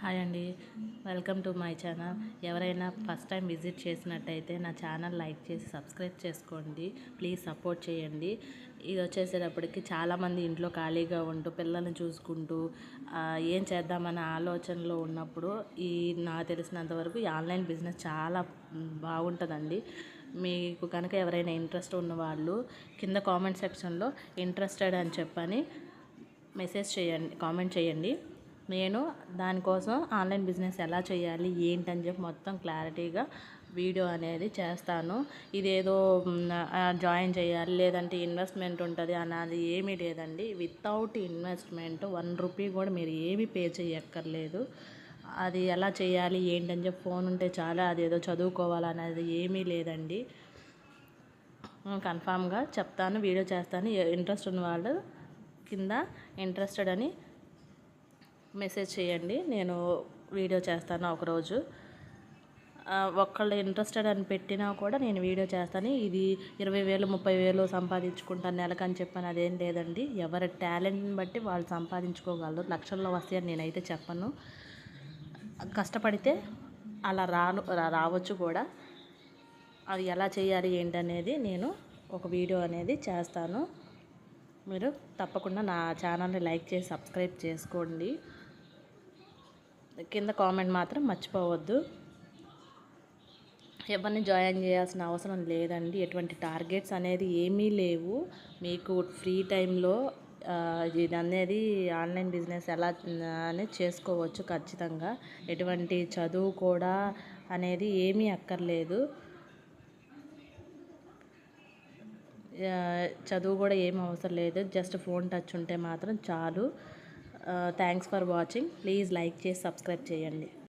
Hi అండి. Welcome to my channel. ఎవరైనా first time visit చేసినట్టయితే నా ఛానల్ లైక్ చేసి సబ్స్క్రైబ్ చేసుకోండి. ప్లీజ్ సపోర్ట్ చేయండి. ఇది వచ్చేసేటప్పటికి చాలామంది ఇంట్లో ఖాళీగా ఉంటూ పిల్లల్ని చూసుకుంటూ ఏం చేద్దామన్న ఆలోచనలో ఉన్నప్పుడు ఈ నాకు తెలిసినంత వరకు ఈ ఆన్లైన్ బిజినెస్ చాలా బాగుంటుందండి. మీకు కనుక ఎవరైనా ఇంట్రెస్ట్ ఉన్న వాళ్ళు కింద కామెంట్ సెక్షన్లో ఇంట్రెస్టెడ్ అని చెప్పని మెసేజ్ చేయండి కామెంట్ చేయండి. నేను దానికోసం ఆన్లైన్ బిజినెస్ ఎలా చేయాలి ఏంటని చెప్పి మొత్తం క్లారిటీగా వీడియో అనేది చేస్తాను. ఇదేదో జాయిన్ చేయాలి లేదంటే ఇన్వెస్ట్మెంట్ ఉంటుంది అన్నది ఏమీ లేదండి. వితౌట్ ఇన్వెస్ట్మెంట్ వన్ రూపీ కూడా మీరు ఏమీ పే చేయక్కర్లేదు. అది ఎలా చేయాలి ఏంటని చెప్పి ఫోన్ ఉంటే చాలా అది ఏదో చదువుకోవాలనేది ఏమీ లేదండి. కన్ఫామ్గా చెప్తాను వీడియో చేస్తాను. ఇంట్రెస్ట్ ఉన్న వాళ్ళు కింద ఇంట్రెస్టెడ్ అని మెసేజ్ చేయండి నేను వీడియో చేస్తాను ఒకరోజు. ఆ, ఒక్కళ్ళు ఇంట్రెస్టెడ్ అని పెట్టినా కూడా నేను వీడియో చేస్తాను. ఇది ఇరవై వేలు ముప్పై వేలు సంపాదించుకుంటాను నెలకని చెప్పాను అదేం లేదండి. ఎవరి టాలెంట్ని బట్టి వాళ్ళు సంపాదించుకోగలరు. లక్షల్లో వస్తాయని నేనైతే చెప్పను. కష్టపడితే అలా రాను రావచ్చు కూడా. అది ఎలా చేయాలి ఏంటనేది నేను ఒక వీడియో అనేది చేస్తాను. మీరు తప్పకుండా నా ఛానల్ని లైక్ చేసి సబ్స్క్రైబ్ చేసుకోండి. కింద కామెంట్ మాత్రం మర్చిపోవద్దు. ఎవరిని జాయిన్ చేయాల్సిన అవసరం లేదండి. ఎటువంటి టార్గెట్స్ అనేది ఏమీ లేవు. మీకు ఫ్రీ టైంలో ఇది అనేది ఆన్లైన్ బిజినెస్ ఎలా అనేది చేసుకోవచ్చు ఖచ్చితంగా. ఎటువంటి చదువు కూడా అనేది ఏమీ అక్కర్లేదు. చదువు కూడా ఏం అవసరం లేదు. జస్ట్ ఫోన్ టచ్ ఉంటే మాత్రం చాలు. Thanks for watching please like చేసి సబ్స్క్రైబ్ చేయండి.